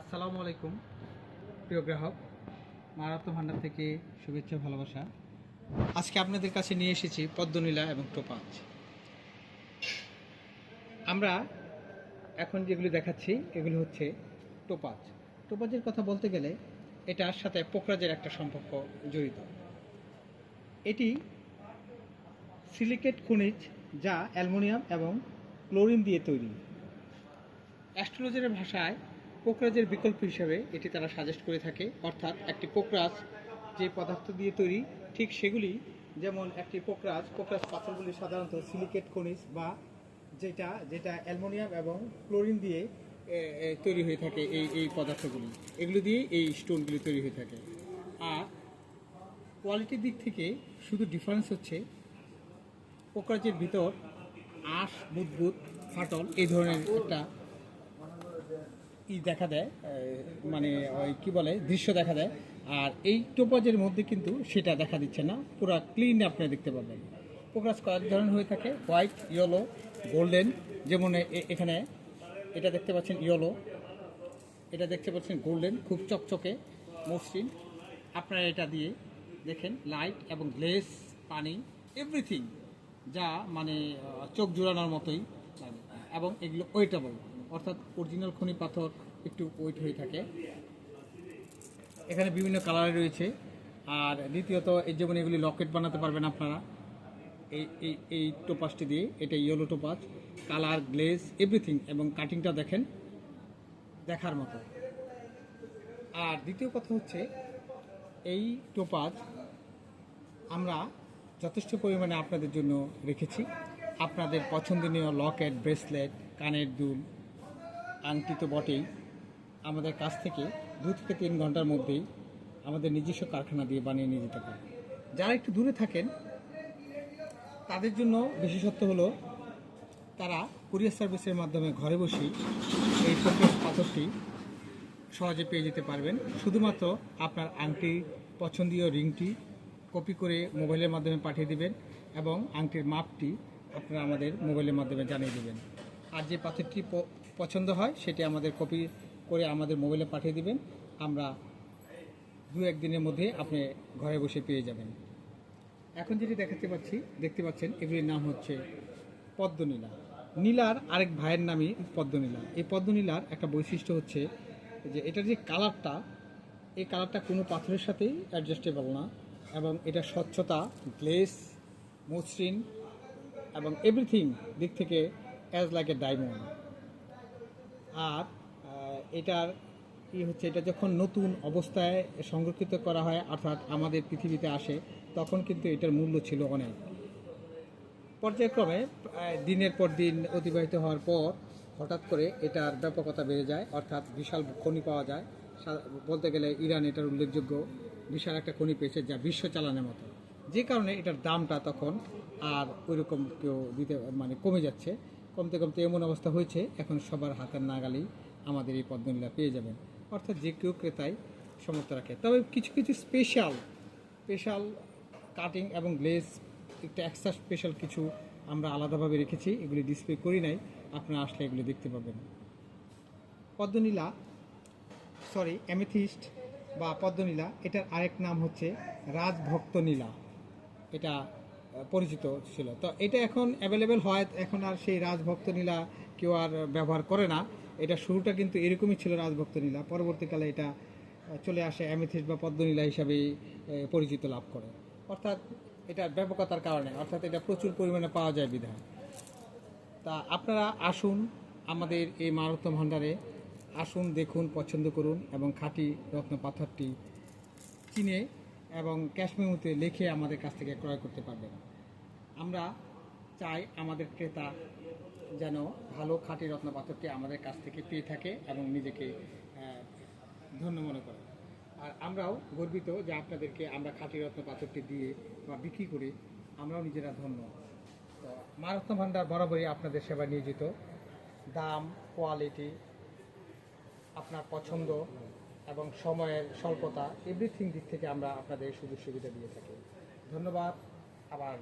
আসসালামু আলাইকুম, প্রিয় গ্রাহক। মারাত্ম ভান্ডার থেকে শুভেচ্ছা, ভালোবাসা। আজকে আপনাদের কাছে নিয়ে এসেছি পদ্মনীলা এবং টোপাজ আমরা এখন যেগুলি দেখাচ্ছি, এগুলি হচ্ছে টোপাজ টোপাজের কথা বলতে গেলে এটার সাথে পোকরাজের একটা সম্পর্ক জড়িত। এটি সিলিকেট খনিজ যা অ্যালুমিনিয়াম এবং ক্লোরিন দিয়ে তৈরি। অ্যাস্ট্রোলজারের ভাষায় পোকরাজের বিকল্প হিসেবে এটি তারা সাজেস্ট করে থাকে। অর্থাৎ একটি পোকরাজ যে পদার্থ দিয়ে তৈরি, ঠিক সেগুলি যেমন একটি পোকরাজ পোকরাজ পাথরগুলি সাধারণত সিলিকেট খনিজ বা যেটা যেটা অ্যালুমিনিয়াম এবং ক্লোরিন দিয়ে তৈরি হয়ে থাকে এই এই পদার্থগুলি। এগুলো দিয়ে এই স্টোনগুলি তৈরি হয়ে থাকে। আর কোয়ালিটির দিক থেকে শুধু ডিফারেন্স হচ্ছে পোকরাজের ভিতর আঁশ, বুদবুদ, ফাটল এই ধরনের একটা ই দেখা দেয় মানে ওই কি বলে, দৃশ্য দেখা দেয়। আর এই টোপাজের মধ্যে কিন্তু সেটা দেখা দিচ্ছে না। পুরো ক্লিন আপনারা দেখতে পাবেন। পোকরাজ কয়েক ধরনের হয়ে থাকে। হোয়াইট ইয়েলো গোল্ডেন যেমন এখানে এটা দেখতে পাচ্ছেন ইয়েলো এটা দেখতে পাচ্ছেন গোল্ডেন খুব চকচকে, মসৃণ। আপনারা এটা দিয়ে দেখেন লাইট এবং গ্লেস পানি এভরিথিং যা মানে চোখ জোড়ানোর মতোই এবং এগুলো ওয়েটেবল অর্থাৎ অরিজিনাল খনি পাথর একটু ওয়েট হয়ে থাকে। এখানে বিভিন্ন কালার রয়েছে। আর দ্বিতীয়ত এর যেমন এগুলি লকেট বানাতে পারবেন আপনারা। এই এই এই টোপাসটি দিয়ে, এটা yellow topaz colour glaze everything এবং কাটিংটা দেখেন, দেখার মতো। আর দ্বিতীয় কথা হচ্ছে, এই টোপাজ আমরা যথেষ্ট পরিমাণে আপনাদের জন্য রেখেছি। আপনাদের পছন্দনীয় লকেট ব্রেসলেট কানের দুল আংটি তো বটেই। আমাদের কাছ থেকে দু থেকে তিন ঘণ্টার মধ্যেই আমাদের নিজস্ব কারখানা দিয়ে বানিয়ে নিয়ে যেতে পারে। যারা একটু দূরে থাকেন, তাদের জন্য বিশেষত্ব হলো, তারা কুরিয়ার সার্ভিসের মাধ্যমে ঘরে বসেই এই ফোকাস পাথরটি সহজে পেয়ে যেতে পারবেন। শুধুমাত্র আপনার আংটি পছন্দীয় রিংটি কপি করে মোবাইলের মাধ্যমে পাঠিয়ে দিবেন এবং আংটির মাপটি আপনারা আমাদের মোবাইলের মাধ্যমে জানিয়ে দেবেন। আর যে পাথরটি পছন্দ হয়, সেটি আমাদের কপি করে আমাদের মোবাইলে পাঠিয়ে দিবেন। আমরা দু একদিনের মধ্যে আপনি ঘরে বসে পেয়ে যাবেন। এখন যেটি দেখাতে পাচ্ছি, দেখতে পাচ্ছেন, এগুলির নাম হচ্ছে পদ্মনীলা। নীলার আরেক ভাইয়ের নামই পদ্মনীলা। এই পদ্মনীলার একটা বৈশিষ্ট্য হচ্ছে যে এটার যে কালারটা, এই কালারটা কোনো পাথরের সাথেই অ্যাডজাস্টেবল না এবং এটা স্বচ্ছতা গ্লেস মসৃণ এবং এভরিথিং দিক থেকে অ্যাজ লাইক এ ডায়মন্ড আর এটার কি হচ্ছে, এটা যখন নতুন অবস্থায় সংরক্ষিত করা হয়, অর্থাৎ আমাদের পৃথিবীতে আসে, তখন কিন্তু এটার মূল্য ছিল অনেক। পর্যায়ক্রমে প্রায় দিনের পর দিন অতিবাহিত হওয়ার পর হঠাৎ করে এটার ব্যাপকতা বেড়ে যায়, অর্থাৎ বিশাল খনি পাওয়া যায়। বলতে গেলে ইরান এটার উল্লেখযোগ্য বিশাল একটা খনি পেয়েছে যা বিশ্ব চালানোর মতো। যে কারণে এটার দামটা তখন আর ওইরকম কেউ দিতে মানে কমে যাচ্ছে। কমতে কমতে এমন অবস্থা হয়েছে, এখন সবার হাতের নাগালেই আমাদের এই পদ্মনীলা পেয়ে যাবেন। অর্থাৎ যে কেউ ক্রেতাই সমর্থ রাখে। তবে কিছু কিছু স্পেশাল স্পেশাল কাটিং এবং গ্লেজ একটা এক্সট্রা স্পেশাল কিছু আমরা আলাদাভাবে রেখেছি, এগুলি ডিসপ্লে করি নাই, আপনারা আসলে এগুলি দেখতে পাবেন। পদ্মনীলা সরি অ্যামেথিস্ট বা পদ্মনীলা এটার আরেক নাম হচ্ছে রাজভক্ত নীলা। এটা পরিচিত ছিল। তো এটা এখন অ্যাভেলেবেল হয়, এখন আর সেই রাজভক্ত নীলা কেউ আর ব্যবহার করে না। এটা শুরুটা কিন্তু এরকমই ছিল রাজভক্ত নীলা পরবর্তীকালে এটা চলে আসে অ্যামেথিস্ট বা পদ্মনীলা হিসাবে পরিচিত লাভ করে। অর্থাৎ এটা ব্যাপকতার কারণে, অর্থাৎ এটা প্রচুর পরিমাণে পাওয়া যায় বিধায় তা আপনারা আসুন আমাদের এই মারত্ব ভাণ্ডারে, আসুন, দেখুন, পছন্দ করুন এবং খাঁটি রত্ন পাথরটি চিনে এবং ক্যাশ মেমোতে লিখে আমাদের কাছ থেকে ক্রয় করতে পারবেন। আমরা চাই আমাদের ক্রেতা যেন ভালো খাঁটি রত্ন পাথরটি আমাদের কাছ থেকে পেয়ে থাকে এবং নিজেকে ধন্য মনে করে। আর আমরাও গর্বিত যে আপনাদেরকে আমরা খাঁটি রত্ন পাথরটি দিয়ে বা বিক্রি করে আমরাও নিজেরা ধন্য। তো মারত্ন ভাণ্ডার বরাবরই আপনাদের সেবা নিয়োজিত। দাম, কোয়ালিটি, আপনার পছন্দ এবং সময়ের স্বল্পতা, এভরিথিং দিক থেকে আমরা আপনাদের সুযোগ সুবিধা দিয়ে থাকি। ধন্যবাদ, আবার